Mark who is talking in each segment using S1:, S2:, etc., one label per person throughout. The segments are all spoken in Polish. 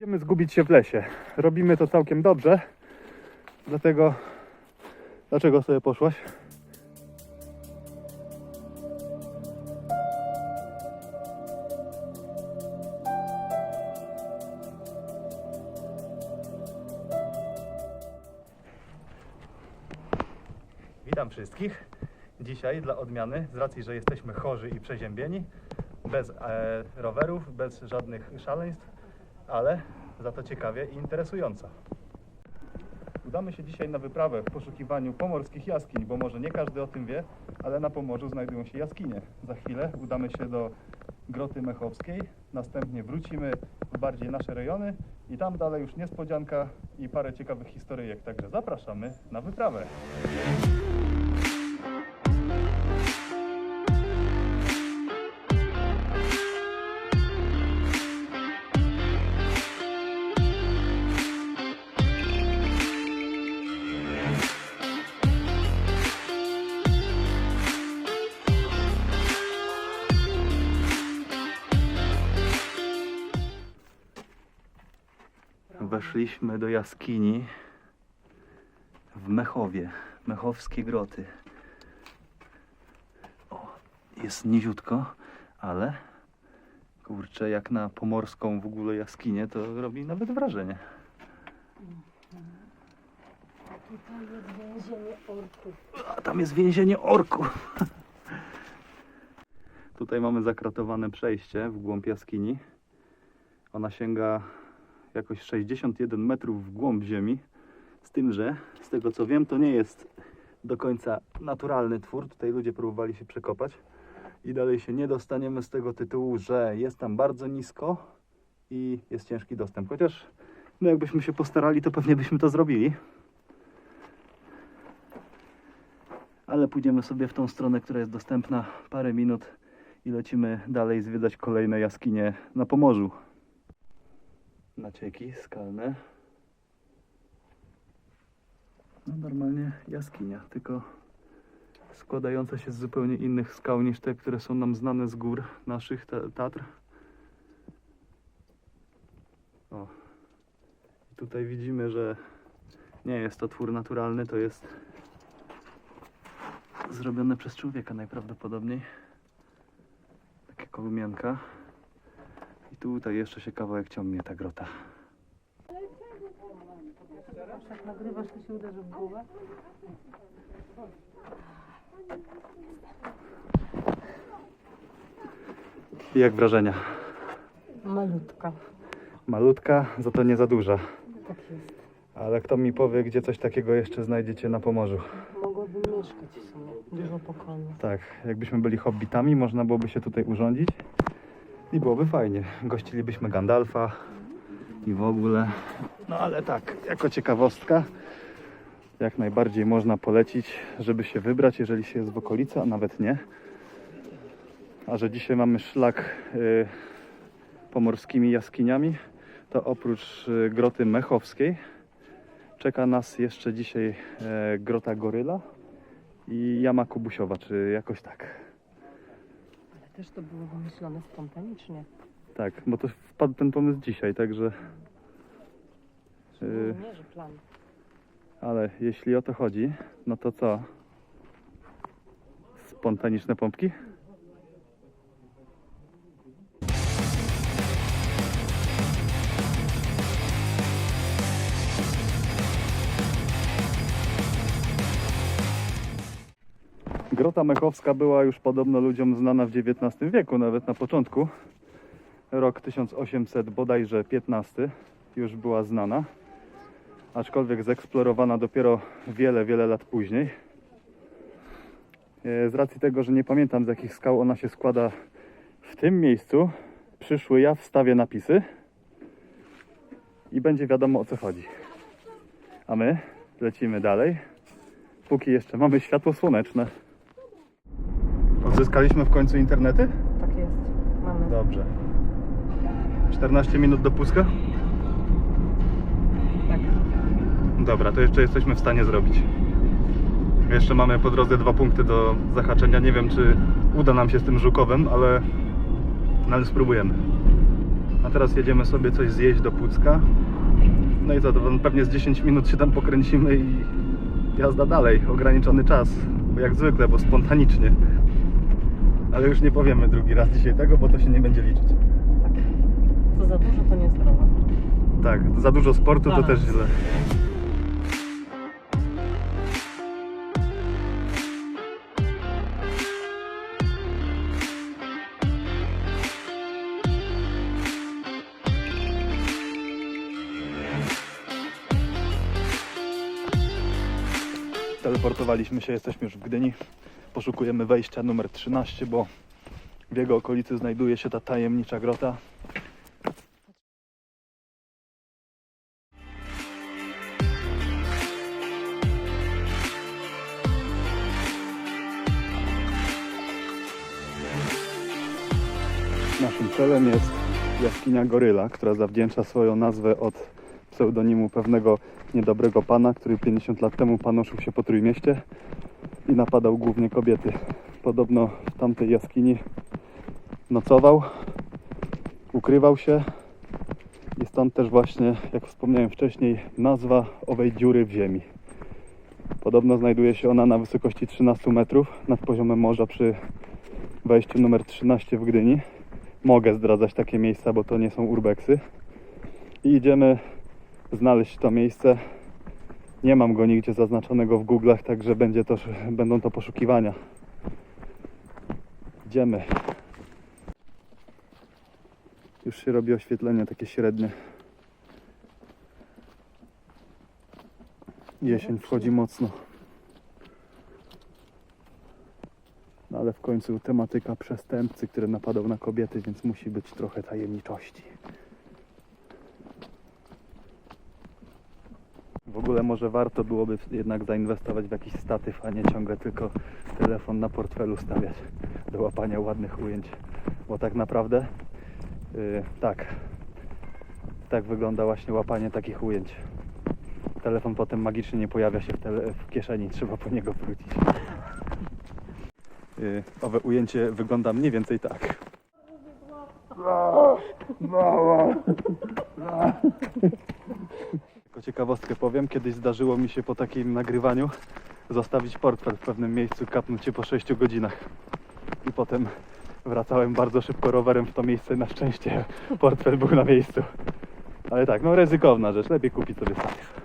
S1: Będziemy zgubić się w lesie. Robimy to całkiem dobrze. Dlatego. Dlaczego sobie poszłaś? Witam wszystkich. Dzisiaj dla odmiany, z racji, że jesteśmy chorzy i przeziębieni, bez e, rowerów, bez żadnych szaleństw, ale za to ciekawie i interesująco. Udamy się dzisiaj na wyprawę w poszukiwaniu pomorskich jaskiń, bo może nie każdy o tym wie, ale na Pomorzu znajdują się jaskinie. Za chwilę udamy się do Groty Mechowskiej, następnie wrócimy w bardziej nasze rejony i tam dalej już niespodzianka i parę ciekawych historyjek, także zapraszamy na wyprawę. Weszliśmy do jaskini w Mechowie, Mechowskie Groty. O, jest niziutko, ale kurczę, jak na pomorską w ogóle jaskinię, to robi nawet wrażenie.
S2: Tutaj jest więzienie orków.
S1: A tam jest więzienie orków. Tutaj mamy zakratowane przejście w głąb jaskini. Ona sięga jakoś 61 metrów w głąb ziemi. Z tym, że z tego co wiem, to nie jest do końca naturalny twór. Tutaj ludzie próbowali się przekopać i dalej się nie dostaniemy z tego tytułu, że jest tam bardzo nisko i jest ciężki dostęp. Chociaż no jakbyśmy się postarali, to pewnie byśmy to zrobili. ale pójdziemy sobie w tą stronę, która jest dostępna parę minut i lecimy dalej zwiedzać kolejne jaskinie na Pomorzu. Nacieki skalne. No normalnie jaskinia, tylko składająca się z zupełnie innych skał niż te, które są nam znane z gór naszych ta- Tatr. O. I tutaj widzimy, że nie jest to twór naturalny, to jest zrobione przez człowieka najprawdopodobniej. Takie kołumianka. I tutaj jeszcze się kawałek ciągnie ta grota.
S2: Jak nagrywasz, to się uderzy w głowę.
S1: I jak wrażenia?
S2: Malutka.
S1: Malutka, za to nie za duża.
S2: Tak jest.
S1: Ale kto mi powie, gdzie coś takiego jeszcze znajdziecie na Pomorzu?
S2: Mogłabym mieszkać w sumie. Dużo pokoju.
S1: Tak, jakbyśmy byli hobbitami, można byłoby się tutaj urządzić i byłoby fajnie. Gościlibyśmy Gandalfa i w ogóle. No ale tak, jako ciekawostka, jak najbardziej można polecić, żeby się wybrać, jeżeli się jest w okolicy, a nawet nie. A że dzisiaj mamy szlak y, pomorskimi jaskiniami, to oprócz y, groty Mechowskiej czeka nas jeszcze dzisiaj e, grota Goryla i Jama Kubusiowa, czy jakoś tak.
S2: Też to było wymyślone spontanicznie.
S1: Tak, bo to wpadł ten pomysł dzisiaj, także. Yy,
S2: nie, że plan.
S1: ale jeśli o to chodzi, no to co? Spontaniczne pompki? Grota Mechowska była już podobno ludziom znana w XIX wieku, nawet na początku. Rok 1800 bodajże 15 już była znana, aczkolwiek zeksplorowana dopiero wiele, wiele lat później. E, Z racji tego, że nie pamiętam z jakich skał ona się składa w tym miejscu, przyszły ja wstawię napisy i będzie wiadomo o co chodzi. A my lecimy dalej, póki jeszcze mamy światło słoneczne. Odzyskaliśmy w końcu internety?
S2: Tak jest. Mamy.
S1: Dobrze. 14 minut do Puska?
S2: Tak.
S1: Dobra, to jeszcze jesteśmy w stanie zrobić. Jeszcze mamy po drodze dwa punkty do zahaczenia. Nie wiem, czy uda nam się z tym żukowym, ale, no ale spróbujemy. A teraz jedziemy sobie coś zjeść do Pucka. No i co, to pewnie z 10 minut się tam pokręcimy i jazda dalej. Ograniczony czas, bo jak zwykle, bo spontanicznie. Ale już nie powiemy drugi raz dzisiaj tego, bo to się nie będzie liczyć.
S2: Tak. Co za dużo, to nie zdrowe.
S1: Tak, za dużo sportu to
S2: Balans.
S1: też źle. Teleportowaliśmy się, jesteśmy już w Gdyni. Poszukujemy wejścia numer 13, bo w jego okolicy znajduje się ta tajemnicza grota. Naszym celem jest jaskinia Goryla, która zawdzięcza swoją nazwę od pseudonimu pewnego niedobrego pana, który 50 lat temu panoszył się po Trójmieście i napadał głównie kobiety. Podobno w tamtej jaskini nocował, ukrywał się i stąd też właśnie, jak wspomniałem wcześniej, nazwa owej dziury w ziemi. Podobno znajduje się ona na wysokości 13 metrów nad poziomem morza przy wejściu numer 13 w Gdyni. Mogę zdradzać takie miejsca, bo to nie są urbexy. I idziemy znaleźć to miejsce. Nie mam go nigdzie zaznaczonego w Google'ach, także będzie to, będą to poszukiwania. Idziemy. Już się robi oświetlenie takie średnie. Jesień wchodzi mocno. No ale w końcu tematyka przestępcy, który napadał na kobiety, więc musi być trochę tajemniczości. Ogóle może warto byłoby jednak zainwestować w jakiś statyw, a nie ciągle tylko telefon na portfelu stawiać do łapania ładnych ujęć. Bo tak naprawdę yy, tak, tak wygląda właśnie łapanie takich ujęć. Telefon potem magicznie nie pojawia się w, tele, w kieszeni, trzeba po niego wrócić. Yy, owe ujęcie wygląda mniej więcej tak. Jako ciekawostkę powiem, kiedyś zdarzyło mi się po takim nagrywaniu zostawić portfel w pewnym miejscu, kapnąć się po 6 godzinach. I potem wracałem bardzo szybko rowerem w to miejsce. Na szczęście portfel był na miejscu. Ale tak, no ryzykowna rzecz, lepiej kupić sobie statyw.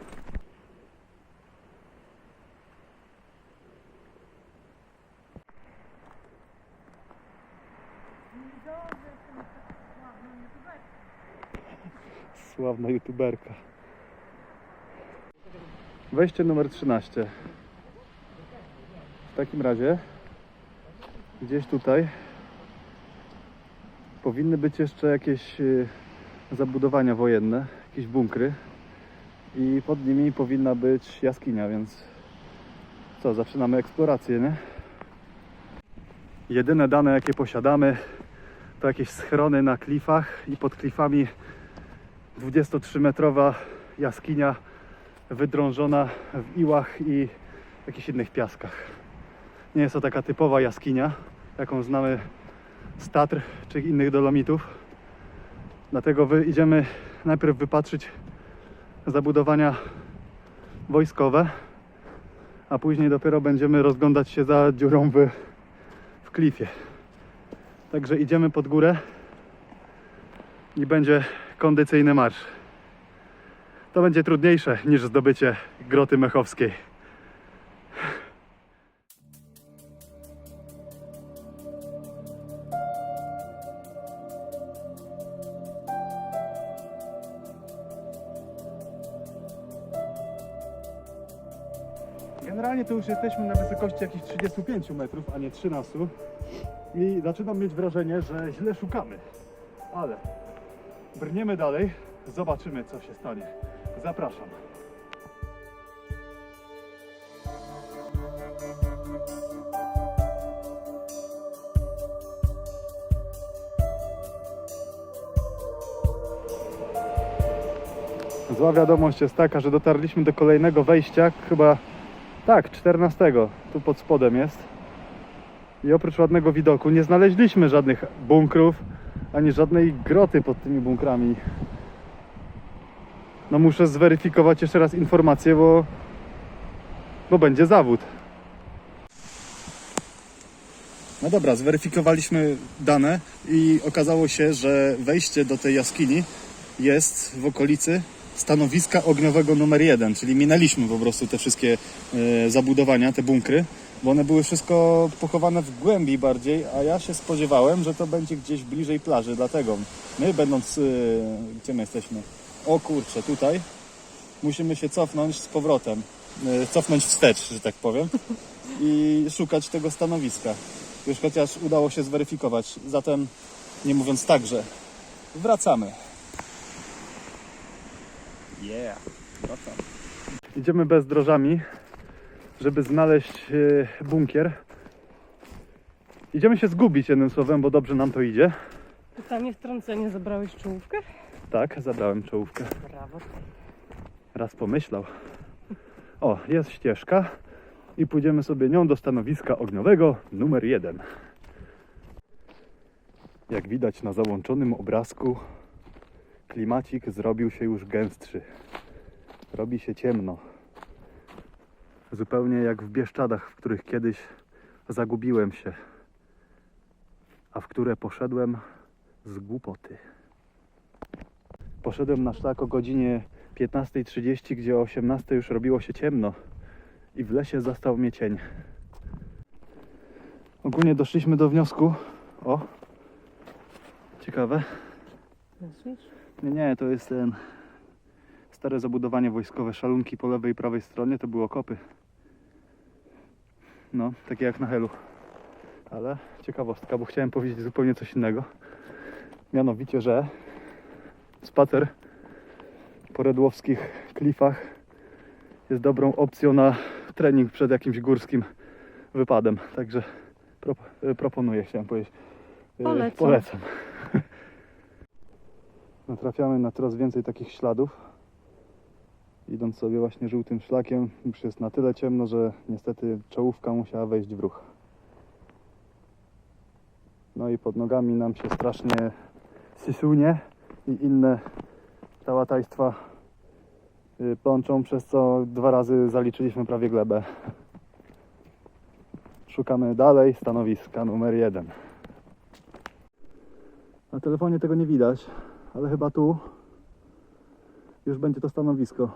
S1: Sławna youtuberka. Wejście numer 13. W takim razie gdzieś tutaj powinny być jeszcze jakieś y, zabudowania wojenne, jakieś bunkry i pod nimi powinna być jaskinia, więc co, zaczynamy eksplorację, nie? Jedyne dane jakie posiadamy to jakieś schrony na klifach i pod klifami 23-metrowa jaskinia wydrążona w iłach i jakichś innych piaskach. Nie jest to taka typowa jaskinia, jaką znamy z Tatr czy innych dolomitów. Dlatego idziemy najpierw wypatrzyć zabudowania wojskowe, a później dopiero będziemy rozglądać się za dziurą w, w klifie. Także idziemy pod górę i będzie kondycyjny marsz. To będzie trudniejsze niż zdobycie groty mechowskiej. Generalnie to już jesteśmy na wysokości jakichś 35 metrów, a nie 13. I zaczynam mieć wrażenie, że źle szukamy. Ale brniemy dalej, zobaczymy co się stanie. Zapraszam. Zła wiadomość jest taka, że dotarliśmy do kolejnego wejścia, chyba tak, 14. Tu pod spodem jest. I oprócz ładnego widoku nie znaleźliśmy żadnych bunkrów ani żadnej groty pod tymi bunkrami. No muszę zweryfikować jeszcze raz informację, bo, bo będzie zawód. No dobra, zweryfikowaliśmy dane i okazało się, że wejście do tej jaskini jest w okolicy stanowiska ogniowego numer jeden, czyli minęliśmy po prostu te wszystkie e, zabudowania, te bunkry, bo one były wszystko pochowane w głębi bardziej, a ja się spodziewałem, że to będzie gdzieś bliżej plaży, dlatego my będąc, e, gdzie my jesteśmy? O kurczę, tutaj musimy się cofnąć z powrotem, e, cofnąć wstecz, że tak powiem i szukać tego stanowiska. Już chociaż udało się zweryfikować. Zatem, nie mówiąc tak, że wracamy. Yeah, wracamy. Idziemy bezdrożami, żeby znaleźć e, bunkier. Idziemy się zgubić jednym słowem, bo dobrze nam to idzie.
S2: Pytanie wtrącenie, zabrałeś czołówkę?
S1: Tak, zabrałem czołówkę.
S2: Brawo.
S1: Raz pomyślał. O, jest ścieżka i pójdziemy sobie nią do stanowiska ogniowego numer jeden. Jak widać na załączonym obrazku, klimacik zrobił się już gęstszy. Robi się ciemno. Zupełnie jak w Bieszczadach, w których kiedyś zagubiłem się, a w które poszedłem z głupoty. Poszedłem na szlak o godzinie 15.30, gdzie o 18.00 już robiło się ciemno i w lesie zastał mnie cień. Ogólnie doszliśmy do wniosku. O, ciekawe. Nie, nie, to jest ten stare zabudowanie wojskowe, szalunki po lewej i prawej stronie, to były okopy. No, takie jak na Helu. Ale ciekawostka, bo chciałem powiedzieć zupełnie coś innego. Mianowicie, że spacer po redłowskich klifach jest dobrą opcją na trening przed jakimś górskim wypadem. Także pro, e, proponuję, chciałem powiedzieć. E,
S2: Polecam.
S1: Polecam. Natrafiamy na coraz więcej takich śladów. Idąc sobie właśnie żółtym szlakiem, już jest na tyle ciemno, że niestety czołówka musiała wejść w ruch. No i pod nogami nam się strasznie sysunie i inne tałatajstwa y, plączą, przez co dwa razy zaliczyliśmy prawie glebę. Szukamy dalej stanowiska numer jeden. Na telefonie tego nie widać, ale chyba tu już będzie to stanowisko.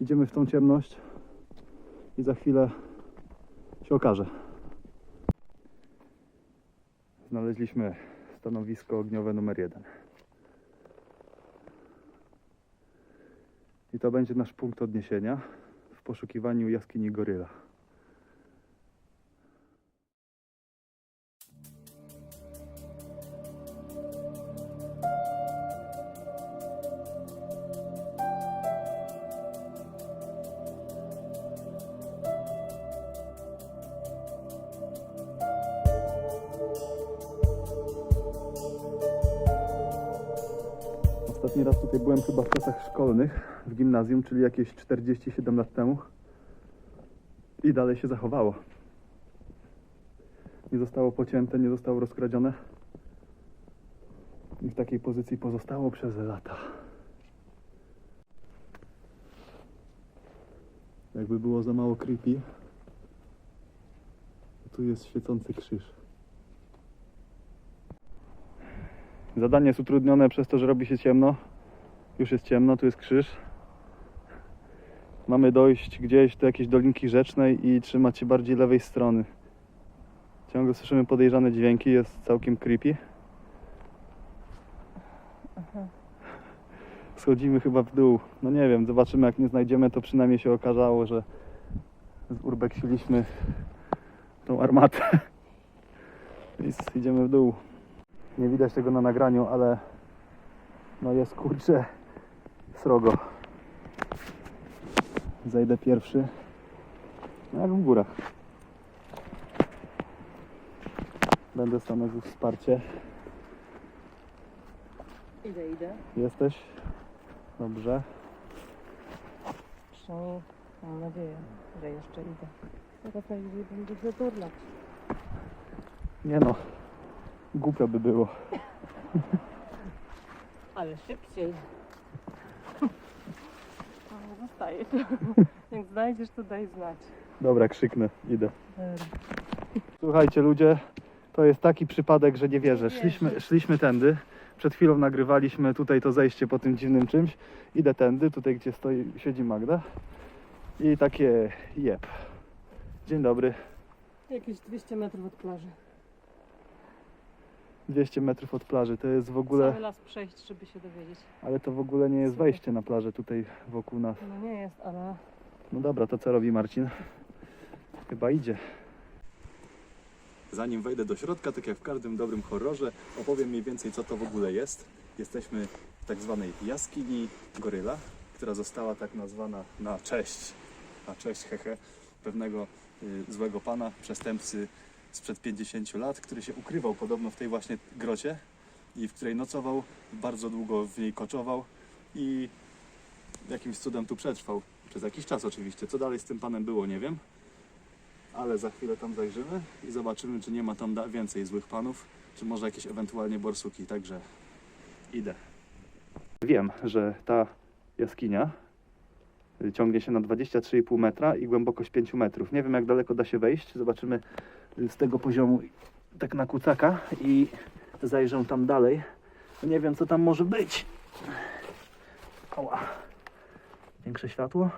S1: Idziemy w tą ciemność i za chwilę się okaże. Znaleźliśmy stanowisko ogniowe numer jeden. I to będzie nasz punkt odniesienia w poszukiwaniu jaskini goryla. Gimnazjum, czyli jakieś 47 lat temu. I dalej się zachowało. Nie zostało pocięte, nie zostało rozkradzione. I w takiej pozycji pozostało przez lata. Jakby było za mało creepy, tu jest świecący krzyż. Zadanie jest utrudnione przez to, że robi się ciemno. Już jest ciemno, tu jest krzyż. Mamy dojść gdzieś do jakiejś dolinki rzecznej i trzymać się bardziej lewej strony. Ciągle słyszymy podejrzane dźwięki, jest całkiem creepy. Schodzimy chyba w dół. No nie wiem, zobaczymy jak nie znajdziemy, to przynajmniej się okazało, że z urbeksiliśmy tą armatę. Więc idziemy w dół. Nie widać tego na nagraniu, ale no jest kurczę srogo. Zejdę pierwszy. No jak w górach. Będę stanowił wsparcie.
S2: Idę, idę.
S1: Jesteś? Dobrze.
S2: Przynajmniej mam nadzieję, że jeszcze idę. Teraz najwyżej będzie zaturlać.
S1: Nie no. Głupio by było.
S2: Ale szybciej. Zostaje. Jak znajdziesz, to daj znać.
S1: Dobra, krzyknę, idę. Słuchajcie ludzie, to jest taki przypadek, że nie wierzę. Szliśmy, szliśmy tędy. Przed chwilą nagrywaliśmy tutaj to zejście po tym dziwnym czymś. Idę tędy, tutaj gdzie stoi, siedzi Magda. I takie jeb. Dzień dobry.
S2: Jakieś 200 metrów od plaży.
S1: 200 metrów od plaży. To jest w ogóle,
S2: Cały las przejść, żeby się dowiedzieć.
S1: ale to w ogóle nie jest wejście na plażę tutaj wokół nas.
S2: No nie jest, ale
S1: No dobra, to co robi Marcin? Chyba idzie.
S3: Zanim wejdę do środka, tak jak w każdym dobrym horrorze, opowiem mniej więcej co to w ogóle jest. Jesteśmy w tak zwanej jaskini goryla, która została tak nazwana na cześć, na cześć hehe, pewnego y, złego pana, przestępcy sprzed 50 lat, który się ukrywał podobno w tej właśnie grocie i w której nocował, bardzo długo w niej koczował i jakimś cudem tu przetrwał. Przez jakiś czas oczywiście. Co dalej z tym panem było, nie wiem ale za chwilę tam zajrzymy i zobaczymy, czy nie ma tam więcej złych panów, czy może jakieś ewentualnie borsuki, także idę.
S1: Wiem, że ta jaskinia ciągnie się na 23,5 metra i głębokość 5 metrów. Nie wiem jak daleko da się wejść. Zobaczymy z tego poziomu tak na kucaka i zajrzę tam dalej. Nie wiem co tam może być. Ała. Większe światło?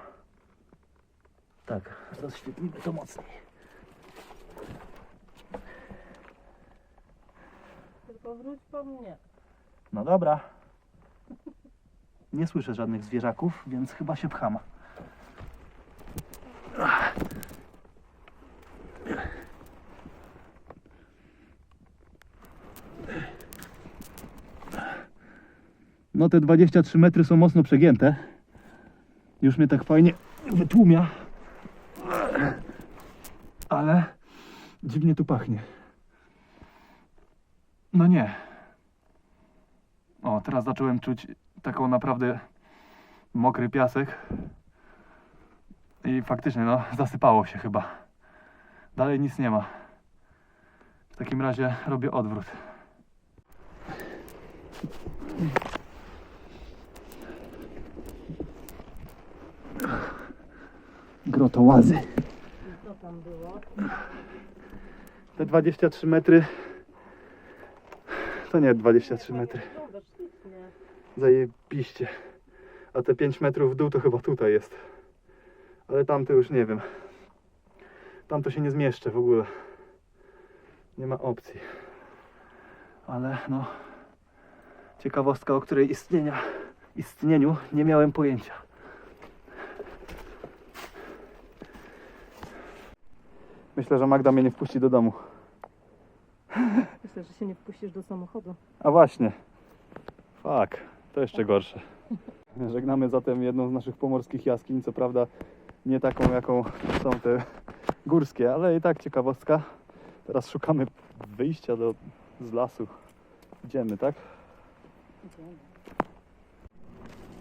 S1: Tak, rozświetlimy to mocniej.
S2: tylko wróć po mnie.
S1: No dobra. Nie słyszę żadnych zwierzaków, więc chyba się pcham. No te 23 metry są mocno przegięte. Już mnie tak fajnie wytłumia. Ale dziwnie tu pachnie. No nie. O, teraz zacząłem czuć taką naprawdę mokry piasek. I faktycznie, no, zasypało się chyba. Dalej nic nie ma. W takim razie robię odwrót. Grotołazy.
S2: Co tam było?
S1: Te 23 metry. To nie 23 metry. Zajebiście. A te 5 metrów w dół to chyba tutaj jest. Ale tam to już nie wiem. Tam to się nie zmieszczę w ogóle. Nie ma opcji. Ale no. Ciekawostka, o której istnienia, istnieniu nie miałem pojęcia. Myślę, że Magda mnie nie wpuści do domu.
S2: Myślę, że się nie wpuścisz do samochodu.
S1: A właśnie. Fak, to jeszcze gorsze. Żegnamy zatem jedną z naszych pomorskich jaskiń, co prawda nie taką jaką są te górskie, ale i tak ciekawostka. Teraz szukamy wyjścia do, z lasu. Idziemy, tak?
S2: Idziemy.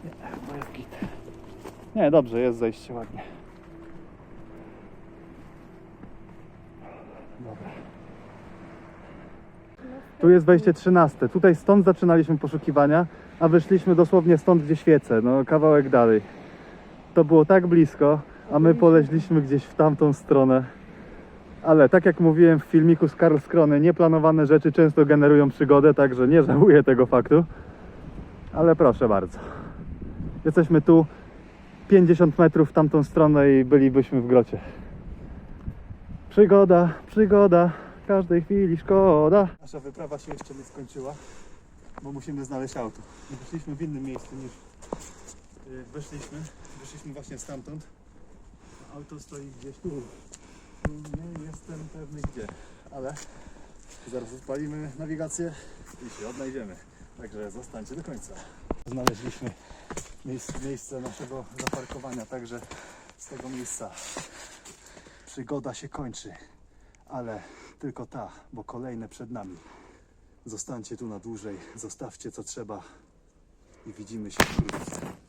S1: Nie, chyba jest git. Nie, dobrze, jest zejście ładnie. Dobra. Tu jest wejście 13. Tutaj stąd zaczynaliśmy poszukiwania, a wyszliśmy dosłownie stąd, gdzie świecę, no kawałek dalej. To było tak blisko, a my poleźliśmy gdzieś w tamtą stronę. Ale tak jak mówiłem w filmiku z Karl Skrony, nieplanowane rzeczy często generują przygodę, także nie żałuję tego faktu. Ale proszę bardzo. Jesteśmy tu 50 metrów w tamtą stronę i bylibyśmy w grocie. Przygoda, przygoda, każdej chwili szkoda. Nasza wyprawa się jeszcze nie skończyła, bo musimy znaleźć auto. Wyszliśmy w innym miejscu niż y, wyszliśmy. Wyszliśmy właśnie stamtąd. Auto stoi gdzieś tu. Nie jestem pewny gdzie, ale zaraz odpalimy nawigację i się odnajdziemy. Także zostańcie do końca. Znaleźliśmy miejsce naszego zaparkowania, także z tego miejsca przygoda się kończy, ale tylko ta, bo kolejne przed nami. Zostańcie tu na dłużej, zostawcie co trzeba i widzimy się wkrótce.